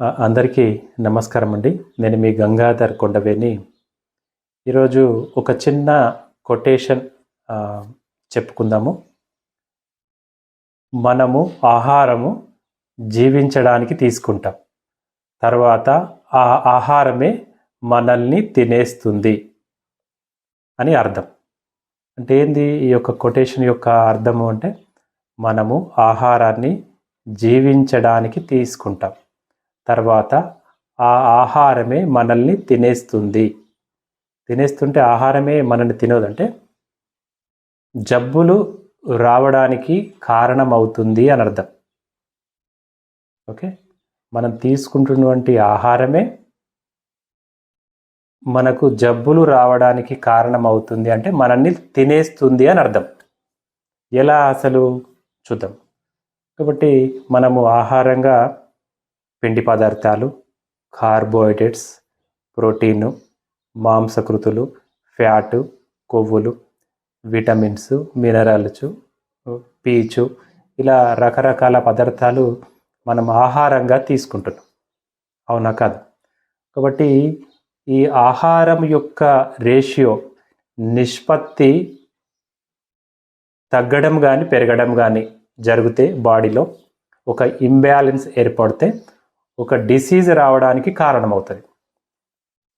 అందరికీ నమస్కారం అండి. నేను మీ గంగాధర్ కొండవేని ఈరోజు ఒక చిన్న కొటేషన్ చెప్పుకుందాము. మనము ఆహారము జీవించడానికి తీసుకుంటాం. తర్వాత ఆ ఆహారమే మనల్ని తినేస్తుంది అని అర్థం. అంటే ఏంది ఈ యొక్క కొటేషన్ యొక్క అర్థము అంటే మనము ఆహారాన్ని జీవించడానికి తీసుకుంటాం. తర్వాత ఆ ఆహారమే మనల్ని తినేస్తుంది. తినేస్తుంటే ఆహారమే మనల్ని తినోదంటే జబ్బులు రావడానికి కారణమవుతుంది అని అర్థం. ఓకే? మనం తీసుకుంటున్నటువంటి ఆహారమే మనకు జబ్బులు రావడానికి కారణమవుతుంది అంటే మనల్ని తినేస్తుంది అని అర్థం. ఎలా అసలు? చూద్దాం. కాబట్టి మనము ఆహారంగా పిండి పదార్థాలు కార్బోహైడ్రేట్స్ ప్రోటీను మాంసకృతులు ఫ్యాటు కొవ్వులు విటమిన్స్ మినరల్స్ పీచు ఇలా రకరకాల పదార్థాలు మనం ఆహారంగా తీసుకుంటున్నాం. అవునా కాదు? కాబట్టి ఈ ఆహారం యొక్క రేషియో నిష్పత్తి తగ్గడం కానీ పెరగడం కానీ జరిగితే బాడీలో ఒక ఇంబ్యాలెన్స్ ఏర్పడితే ఒక డిసీజ్ రావడానికి కారణమవుతుంది.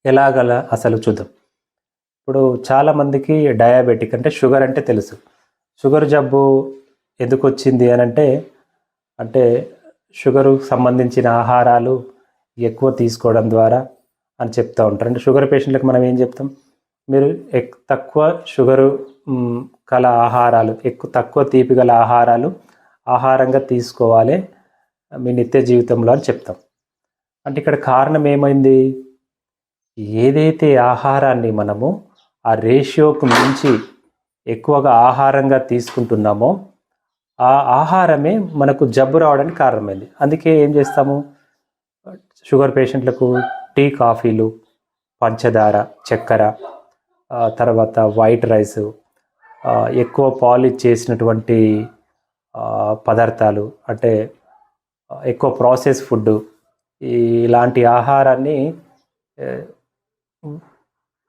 ఎలాగల? అసలు చూద్దాం. ఇప్పుడు చాలామందికి డయాబెటిక్ అంటే షుగర్ అంటే తెలుసు. షుగర్ జబ్బు ఎందుకు వచ్చింది అని అంటే అంటే షుగర్ సంబంధించిన ఆహారాలు ఎక్కువ తీసుకోవడం ద్వారా అని చెప్తూ ఉంటారు. అంటే షుగర్ పేషెంట్లకు మనం ఏం చెప్తాం? మీరు ఎక్ తక్కువ షుగరు గల ఆహారాలు ఎక్కువ తక్కువ తీపి గల ఆహారాలు ఆహారంగా తీసుకోవాలి మీ నిత్య జీవితంలో అని చెప్తాం. అంటే ఇక్కడ కారణం ఏమైంది? ఏదైతే ఆహారాన్ని మనము ఆ రేషియోకు మించి ఎక్కువగా ఆహారంగా తీసుకుంటున్నామో ఆ ఆహారమే మనకు జబ్బు రావడానికి కారణమైంది. అందుకే ఏం చేస్తాము? షుగర్ పేషెంట్లకు టీ కాఫీలు పంచదార చక్కెర తర్వాత వైట్ రైస్ ఎక్కువ పాలిష్ చేసినటువంటి పదార్థాలు అంటే ఎక్కువ ప్రాసెస్ ఫుడ్ ఇలాంటి ఆహారాన్ని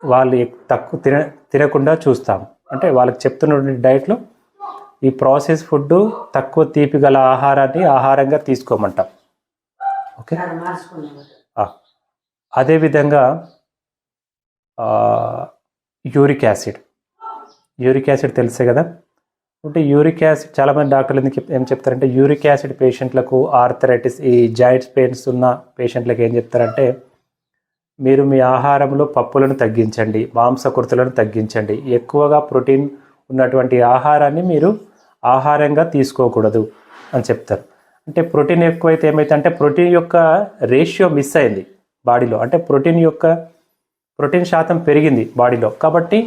వాళ్ళు తక్కువ తిన తినకుండా చూస్తాం. అంటే వాళ్ళకి చెప్తున్నటువంటి డైట్లో ఈ ప్రాసెస్ ఫుడ్ తక్కువ తీపి గల ఆహారాన్ని ఆహారంగా తీసుకోమంటాం. ఓకే. అదేవిధంగా యూరిక్ యాసిడ్. యూరిక్ యాసిడ్ తెలుసే కదా? అంటే యూరిక్ యాసిడ్ చాలామంది డాక్టర్లు ఎందుకు ఏం చెప్తారంటే యూరిక్ యాసిడ్ పేషెంట్లకు ఆర్థరైటిస్ ఈ జాయింట్స్ పెయిన్స్ ఉన్న పేషెంట్లకు ఏం చెప్తారంటే మీరు మీ ఆహారంలో పప్పులను తగ్గించండి మాంసకృతులను తగ్గించండి. ఎక్కువగా ప్రోటీన్ ఉన్నటువంటి ఆహారాన్ని మీరు ఆహారంగా తీసుకోకూడదు అని చెప్తారు. అంటే ప్రోటీన్ ఎక్కువైతే ఏమైతే అంటే ప్రోటీన్ యొక్క రేషియో మిస్ అయింది బాడీలో. అంటే ప్రోటీన్ యొక్క ప్రోటీన్ శాతం పెరిగింది బాడీలో. కాబట్టి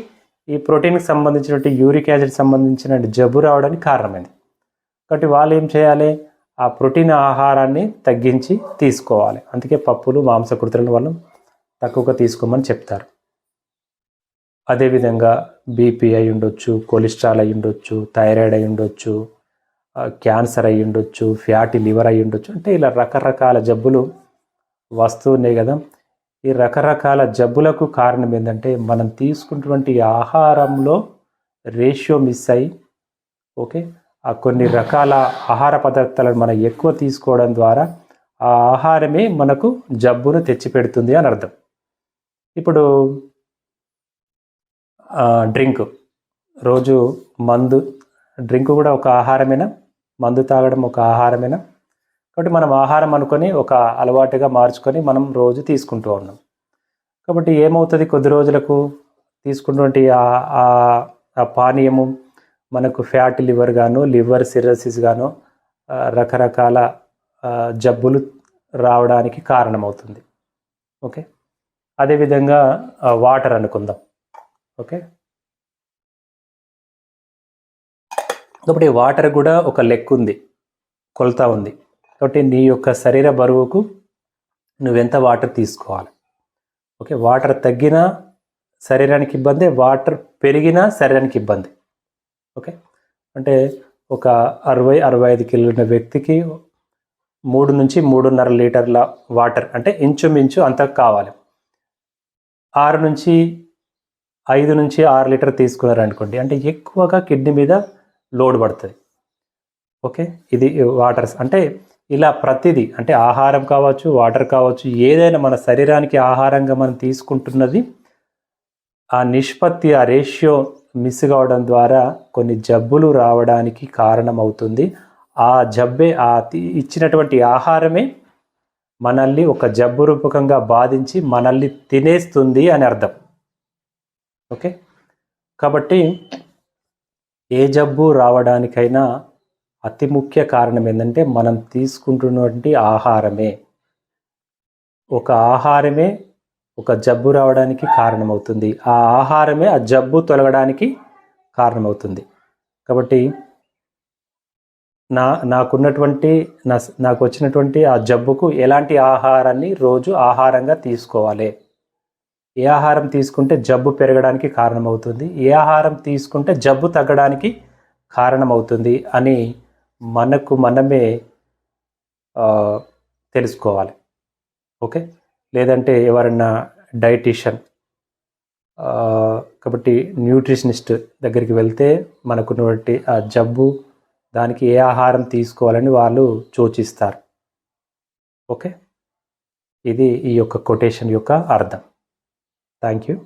ఈ ప్రోటీన్కి సంబంధించినటువంటి యూరిక్ యాసిడ్ సంబంధించిన జబ్బు రావడానికి కారణమైంది. కాబట్టి వాళ్ళు ఏం చేయాలి? ఆ ప్రోటీన్ ఆహారాన్ని తగ్గించి తీసుకోవాలి. అందుకే పప్పులు మాంసకృతులను వాళ్ళు తక్కువగా తీసుకోమని చెప్తారు. అదేవిధంగా బీపీ అయి ఉండొచ్చు కొలెస్ట్రాల్ అయి ఉండొచ్చు థైరాయిడ్ అయి ఉండొచ్చు క్యాన్సర్ అయి ఉండొచ్చు ఫ్యాటీ లివర్ అయి ఉండొచ్చు. అంటే ఇలా రకరకాల జబ్బులు వస్తూ ఉన్నాయి కదా. ఈ రకరకాల జబ్బులకు కారణం ఏంటంటే మనం తీసుకున్నటువంటి ఆహారంలో రేషియో మిస్ అయ్యి ఓకే ఆ కొన్ని రకాల ఆహార పదార్థాలను మనం ఎక్కువ తీసుకోవడం ద్వారా ఆ ఆహారమే మనకు జబ్బును తెచ్చిపెడుతుంది అని అర్థం. ఇప్పుడు డ్రింక్. రోజు మందు డ్రింక్ కూడా ఒక ఆహారమేనా? మందు తాగడం ఒక ఆహారమేనా? కాబట్టి మనం ఆహారం అనుకొని ఒక అలవాటుగా మార్చుకొని మనం రోజు తీసుకుంటూ ఉన్నాం. కాబట్టి ఏమవుతుంది? కొద్ది రోజులకు తీసుకున్నటువంటి ఆ- పానీయము మనకు ఫ్యాట్ లివర్ గాను లివర్ సిరసిస్ గాను రకరకాల జబ్బులు రావడానికి కారణమవుతుంది. ఓకే? అదేవిధంగా వాటర్ అనుకుందాం. ఓకే? కాబట్టి వాటర్ కూడా ఒక లెక్క ఉంది కొలత ఉంది. కాబట్టి నీ యొక్క శరీర బరువుకు నువ్వెంత వాటర్ తీసుకోవాలి? ఓకే వాటర్ తగ్గినా శరీరానికి ఇబ్బంది వాటర్ పెరిగినా శరీరానికి ఇబ్బంది. ఓకే అంటే ఒక అరవై అరవై ఐదు కిలోల వ్యక్తికి మూడు నుంచి మూడున్నర లీటర్ల వాటర్ అంటే ఇంచుమించు అంత కావాలి. ఆరు నుంచి ఐదు నుంచి ఆరు లీటర్ తీసుకున్నారు అనుకోండి అంటే ఎక్కువగా కిడ్నీ మీద లోడ్ పడుతుంది. ఓకే ఇది వాటర్స్ అంటే ఇలా ప్రతిదీ అంటే ఆహారం కావచ్చు వాటర్ కావచ్చు ఏదైనా మన శరీరానికి ఆహారంగా మనం తీసుకుంటున్నది ఆ నిష్పత్తి ఆ రేషియో మిస్ కావడం ద్వారా కొన్ని జబ్బులు రావడానికి కారణమవుతుంది. ఆ జబ్బే ఆ ఇచ్చినటువంటి ఆహారమే మనల్ని ఒక జబ్బు రూపకంగా బాధించి మనల్ని తినేస్తుంది అని అర్థం. ఓకే? కాబట్టి ఏ జబ్బు రావడానికైనా అతి ముఖ్య కారణం ఏంటంటే మనం తీసుకుంటున్నటువంటి ఆహారమే. ఒక ఆహారమే ఒక జబ్బు రావడానికి కారణమవుతుంది. ఆ ఆహారమే ఆ జబ్బు తొలగడానికి కారణమవుతుంది. కాబట్టి నా నాకున్నటువంటి నా నాకు వచ్చినటువంటి ఆ జబ్బుకు ఎలాంటి ఆహారాన్ని రోజు ఆహారంగా తీసుకోవాలి? ఏ ఆహారం తీసుకుంటే జబ్బు పెరగడానికి కారణమవుతుంది? ఏ ఆహారం తీసుకుంటే జబ్బు తగ్గడానికి కారణమవుతుంది? అని మనకు మనమే తెలుసుకోవాలి. ఓకే? లేదంటే ఎవరన్నా డైటీషియన్ కాబట్టి న్యూట్రిషనిస్ట్ దగ్గరికి వెళ్తే మనకున్నటువంటి ఆ జబ్బు దానికి ఏ ఆహారం తీసుకోవాలని వాళ్ళు సూచిస్తారు. ఓకే? ఇది ఈ యొక్క కొటేషన్ యొక్క అర్థం. Thank you.